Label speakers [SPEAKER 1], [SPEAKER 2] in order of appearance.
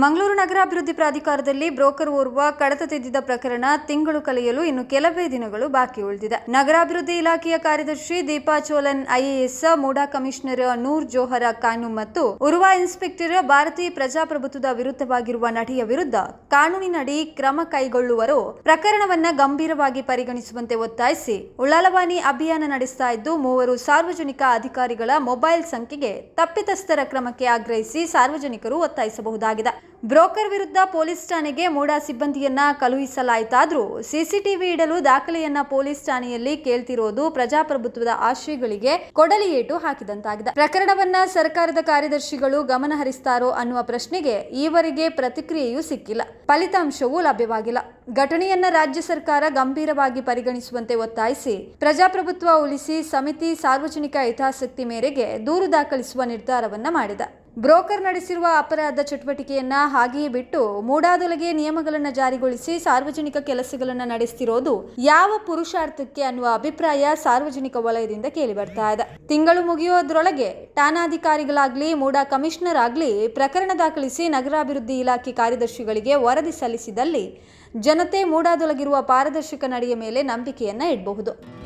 [SPEAKER 1] ಮಂಗಳೂರು ನಗರಾಭಿವೃದ್ಧಿ ಪ್ರಾಧಿಕಾರದಲ್ಲಿ ಬ್ರೋಕರ್ ಓರ್ವ ಕಡತ ತೆಗೆದಿದ್ದ ಪ್ರಕರಣ ತಿಂಗಳು ಕಲಿಯಲು ಇನ್ನು ಕೆಲವೇ ದಿನಗಳು ಬಾಕಿ ಉಳಿದಿದೆ. ನಗರಾಭಿವೃದ್ಧಿ ಇಲಾಖೆಯ ಕಾರ್ಯದರ್ಶಿ ದೀಪಾ ಚೋಲನ್ ಐಎಎಸ್ ಮೂಡಾ ಕಮಿಷನರ್ ನೂರ್ ಜೋಹರ ಕಾನು ಮತ್ತು ಉರ್ವಾ ಇನ್ಸ್ಪೆಕ್ಟರ್ ಭಾರತೀಯ ಪ್ರಜಾಪ್ರಭುತ್ವದ ವಿರುದ್ಧವಾಗಿರುವ ನಟಿಯ ವಿರುದ್ಧ ಕಾನೂನಿನಡಿ ಕ್ರಮ ಕೈಗೊಳ್ಳುವರು ಪ್ರಕರಣವನ್ನ ಗಂಭೀರವಾಗಿ ಪರಿಗಣಿಸುವಂತೆ ಒತ್ತಾಯಿಸಿ ಉಳ್ಳಾಲವಾನಿ ಅಭಿಯಾನ ನಡೆಸ್ತಾ ಇದ್ದು, ಮೂವರು ಸಾರ್ವಜನಿಕ ಅಧಿಕಾರಿಗಳ ಮೊಬೈಲ್ ಸಂಖ್ಯೆಗೆ ತಪ್ಪಿತಸ್ಥರ ಕ್ರಮಕ್ಕೆ ಆಗ್ರಹಿಸಿ ಸಾರ್ವಜನಿಕರು ಒತ್ತಾಯಿಸಬಹುದಾಗಿದೆ. ಬ್ರೋಕರ್ ವಿರುದ್ಧ ಪೊಲೀಸ್ ಠಾಣೆಗೆ ಮೂಡಾ ಸಿಬ್ಬಂದಿಯನ್ನ ಕಳುಹಿಸಲಾಯಿತಾದರೂ ಸಿಸಿಟಿವಿ ಇಡಲು ದಾಖಲೆಯನ್ನ ಪೊಲೀಸ್ ಠಾಣೆಯಲ್ಲಿ ಕೇಳ್ತಿರೋದು ಪ್ರಜಾಪ್ರಭುತ್ವದ ಆಶಯಗಳಿಗೆ ಕೊಡಲಿ ಏಟು ಹಾಕಿದಂತಾಗಿದೆ. ಪ್ರಕರಣವನ್ನ ಸರ್ಕಾರದ ಕಾರ್ಯದರ್ಶಿಗಳು ಗಮನ ಹರಿಸ್ತಾರೋ ಅನ್ನುವ ಪ್ರಶ್ನೆಗೆ ಈವರೆಗೆ ಪ್ರತಿಕ್ರಿಯೆಯೂ ಸಿಕ್ಕಿಲ್ಲ. ಫಲಿತಾಂಶವೂ ಲಭ್ಯವಾಗಿಲ್ಲ. ಘಟನೆಯನ್ನ ರಾಜ್ಯ ಸರ್ಕಾರ ಗಂಭೀರವಾಗಿ ಪರಿಗಣಿಸುವಂತೆ ಒತ್ತಾಯಿಸಿ, ಪ್ರಜಾಪ್ರಭುತ್ವ ಉಳಿಸಿ ಸಮಿತಿ ಸಾರ್ವಜನಿಕ ಹಿತಾಸಕ್ತಿ ಮೇರೆಗೆ ದೂರು ದಾಖಲಿಸುವ ನಿರ್ಧಾರವನ್ನ ಮಾಡಿದೆ. ಬ್ರೋಕರ್ ನಡೆಸಿರುವ ಅಪರಾಧ ಚಟುವಟಿಕೆಯನ್ನ ಹಾಗೆಯೇ ಬಿಟ್ಟು ಮೂಡಾದೊಳಗೆ ನಿಯಮಗಳನ್ನು ಜಾರಿಗೊಳಿಸಿ ಸಾರ್ವಜನಿಕ ಕೆಲಸಗಳನ್ನು ನಡೆಸ್ತಿರೋದು ಯಾವ ಪುರುಷಾರ್ಥಕ್ಕೆ ಅನ್ನುವ ಅಭಿಪ್ರಾಯ ಸಾರ್ವಜನಿಕ ವಲಯದಿಂದ ಕೇಳಿ ಬರ್ತಾ ಇದೆ. ತಿಂಗಳು ಮುಗಿಯೋದ್ರೊಳಗೆ ಠಾಣಾಧಿಕಾರಿಗಳಾಗ್ಲಿ, ಮೂಡಾ ಕಮಿಷನರ್ ಆಗಲಿ ಪ್ರಕರಣ ದಾಖಲಿಸಿ ನಗರಾಭಿವೃದ್ಧಿ ಇಲಾಖೆ ಕಾರ್ಯದರ್ಶಿಗಳಿಗೆ ವರದಿ ಸಲ್ಲಿಸಿದಲ್ಲಿ ಜನತೆ ಮೂಡಾದೊಳಗಿರುವ ಪಾರದರ್ಶಕ ನಡೆಯ ಮೇಲೆ ನಂಬಿಕೆಯನ್ನ ಇಡಬಹುದು.